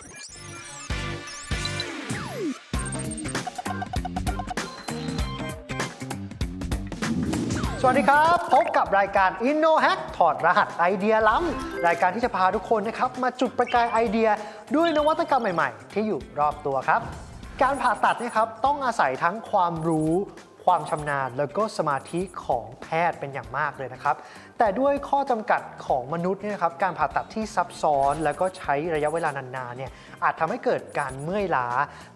สวัสดีครับ พบกับรายการ InnoHack ถอดรหัสไอเดียล้ำ รายการที่จะพาทุกคนนะครับ มาจุดประกายไอเดียด้วยนวัตกรรมใหม่ ๆ ที่อยู่รอบตัวครับ การผ่าตัดเนะครับต้องอาศัยทั้งความรู้ ความชำนาญ แล้วก็สมาธิของแพทย์เป็นอย่างมากเลยนะครับ แต่ด้วยข้อจำกัดของมนุษย์เนี่ยครับการผ่าตัดที่ซับซ้อน แล้วก็ใช้ระยะเวลานานๆเนี่ยอาจทำให้เกิดการเมื่อยล้า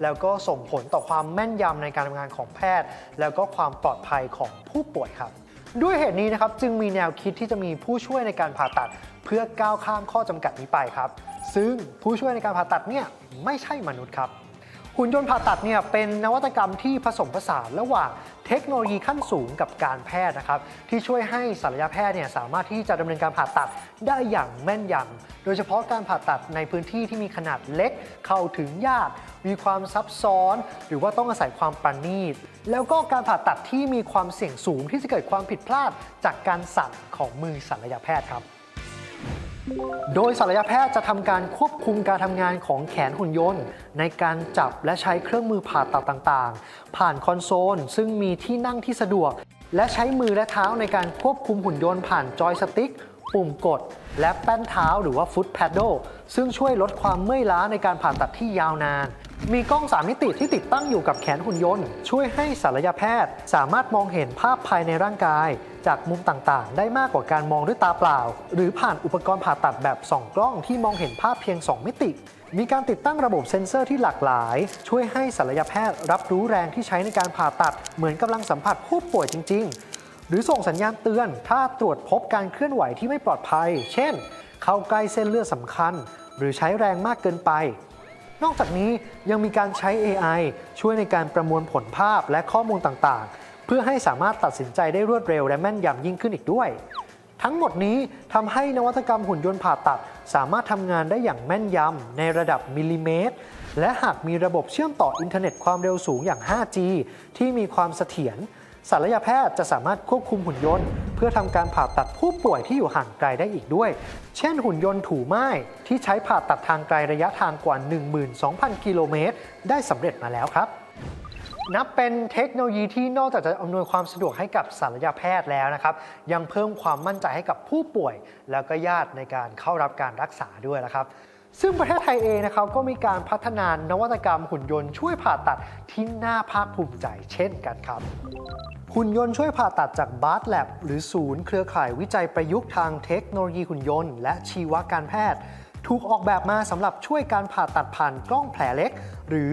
แล้วก็ส่งผลต่อความแม่นยำในการทำงานของแพทย์ แล้วก็ความปลอดภัยของผู้ป่วยครับด้วยเหตุนี้นะครับจึงมีแนวคิดที่จะมีผู้ช่วยในการผ่าตัด เพื่อก้าวข้ามข้อจำกัดนี้ไปครับ ซึ่งผู้ช่วยในการผ่าตัดเนี่ยไม่ใช่มนุษย์ครับ หุ่นยนต์ผ่าตัดเนี่ยเป็นนวัตกรรมที่ผสมผสานระหว่างเทคโนโลยีขั้นสูงกับการแพทย์นะครับที่ช่วยให้ศัลยแพทย์เนี่ยสามารถที่จะดำเนินการผ่าตัดได้อย่างแม่นยำโดยเฉพาะการผ่าตัดในพื้นที่ที่มีขนาดเล็กเข้าถึงยาก มีความซับซ้อน หรือว่าต้องอาศัยความประณีต แล้วก็การผ่าตัดที่มีความเสี่ยงสูงที่จะเกิดความผิดพลาดจากการสั่นของมือศัลยแพทย์ครับ โดยศัลยแพทย์จะทำการควบคุมการทำงานของแขนหุ่นยนต์ ในการจับและใช้เครื่องมือผ่าตัดต่างๆ ผ่านคอนโซล ซึ่งมีที่นั่งที่สะดวก และใช้มือและเท้าในการควบคุมหุ่นยนต์ผ่านจอยสติ๊ก ปุ่มกด และแป้นเท้าหรือว่าฟุตแพดโดซึ่งช่วยลดความเมื่อยล้าในการผ่าตัดที่ยาวนาน มีกล้อง 3 มิติที่ติดตั้งอยู่กับแขนหุ่นยนต์ ช่วยให้ศัลยแพทย์สามารถมองเห็นภาพภายในร่างกาย จากมุมต่างๆ ได้มากกว่าการมองด้วยตาเปล่า หรือผ่านอุปกรณ์ผ่าตัดแบบส่องกล้องที่มองเห็นภาพเพียง 2 มิติ มีการติดตั้งระบบเซ็นเซอร์ที่หลากหลาย ช่วยให้ศัลยแพทย์รับรู้แรงที่ใช้ในการผ่าตัด เหมือนกำลังสัมผัสผู้ป่วยจริง ๆ หรือส่งสัญญาณเตือน ถ้าตรวจพบการเคลื่อนไหวที่ไม่ปลอดภัย เช่น เข้าใกล้เส้นเลือดสำคัญ หรือใช้แรงมากเกินไปนอกจากนี้ยังมีการใช้ AI ช่วยในการประมวลผลภาพและข้อมูลต่างๆ เพื่อให้สามารถตัดสินใจได้รวดเร็วและแม่นยำยิ่งขึ้นอีกด้วย ทั้งหมดนี้ทำให้นวัตกรรมหุ่นยนต์ผ่าตัด สามารถทำงานได้อย่างแม่นยำในระดับมิลลิเมตร และหากมีระบบเชื่อมต่ออินเทอร์เน็ตความเร็วสูงอย่าง 5G ที่มีความเสถียรศัลยแพทย์จะสามารถควบคุมหุ่นยนต์ เพื่อทำการผ่าตัดผู้ป่วยที่อยู่ห่างไกลได้อีกด้วย เช่นหุ่นยนต์ถูไม้ที่ใช้ผ่าตัดทางไกลระยะทางกว่า 12,000 กิโลเมตรได้สำเร็จมาแล้วครับ นับเป็นเทคโนโลยีที่นอกจากจะอำนวยความสะดวกให้กับศัลยแพทย์แล้วนะครับ ยังเพิ่มความมั่นใจให้กับผู้ป่วย แล้วก็ญาติในการเข้ารับการรักษาด้วยนะครับซึ่งประเทศไทยเองนะครับก็มีการพัฒนานวัตกรรมหุ่นยนต์ช่วยผ่าตัดที่น่าภาคภูมิใจเช่นกันครับ หุ่นยนต์ช่วยผ่าตัดจากบาร์ l แลบหรือศูนย์เครือข่ายวิจัยประยุกต์ทางเทคโนโลยีหุ่นยนต์ และชีวการแพทย์ ถูกออกแบบมาสำหรับช่วยการผ่าตัดผ่านกล้องแผลเล็ก หรือ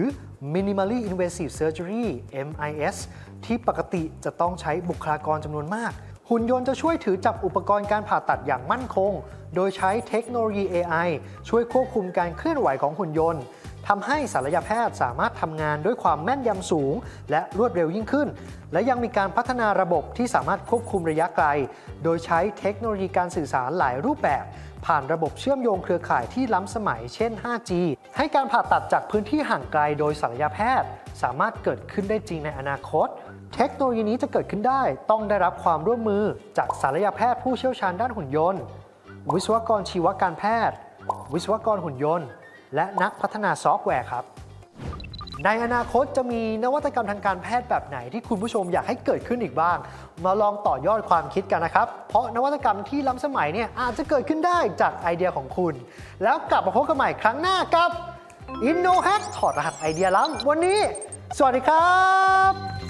minimally invasive surgery MIS ที่ปกติจะต้องใช้บุคลากรจำนวนมาก หุ่นยนต์จะช่วยถือจับอุปกรณ์การผ่าตัดอย่างมั่นคง โดยใช้เทคโนโลยี AI ช่วยควบคุมการเคลื่อนไหวของหุ่นยนต์ ทำให้ศัลยแพทย์สามารถทำงานด้วยความแม่นยำสูง และรวดเร็วยิ่งขึ้น และยังมีการพัฒนาระบบที่สามารถควบคุมระยะไกล โดยใช้เทคโนโลยีการสื่อสารหลายรูปแบบ ผ่านระบบเชื่อมโยงเครือข่ายที่ล้ำสมัย เช่น 5G ให้การผ่าตัดจากพื้นที่ห่างไกลโดยศัลยแพทย์ สามารถเกิดขึ้นได้จริงในอนาคตเทคโนโลยีนี้จะเกิดขึ้นได้ต้องได้รับความร่วมมือจากศัลยแพทย์ผู้เชี่ยวชาญด้านหุ่นยนต์ วิศวกรชีวการแพทย์ วิศวกรหุ่นยนต์ และนักพัฒนาซอฟต์แวร์ครับ ในอนาคตจะมีนวัตกรรมทางการแพทย์แบบไหนที่คุณผู้ชมอยากให้เกิดขึ้นอีกบ้าง มาลองต่อยอดความคิดกันนะครับ เพราะนวัตกรรมที่ล้ำสมัยเนี่ยอาจจะเกิดขึ้นได้จากไอเดียของคุณ แล้วกลับมาพบกันใหม่ครั้งหน้ากับ InnoHack ถอดรหัสไอเดียล้ำวันนี้ สวัสดีครับ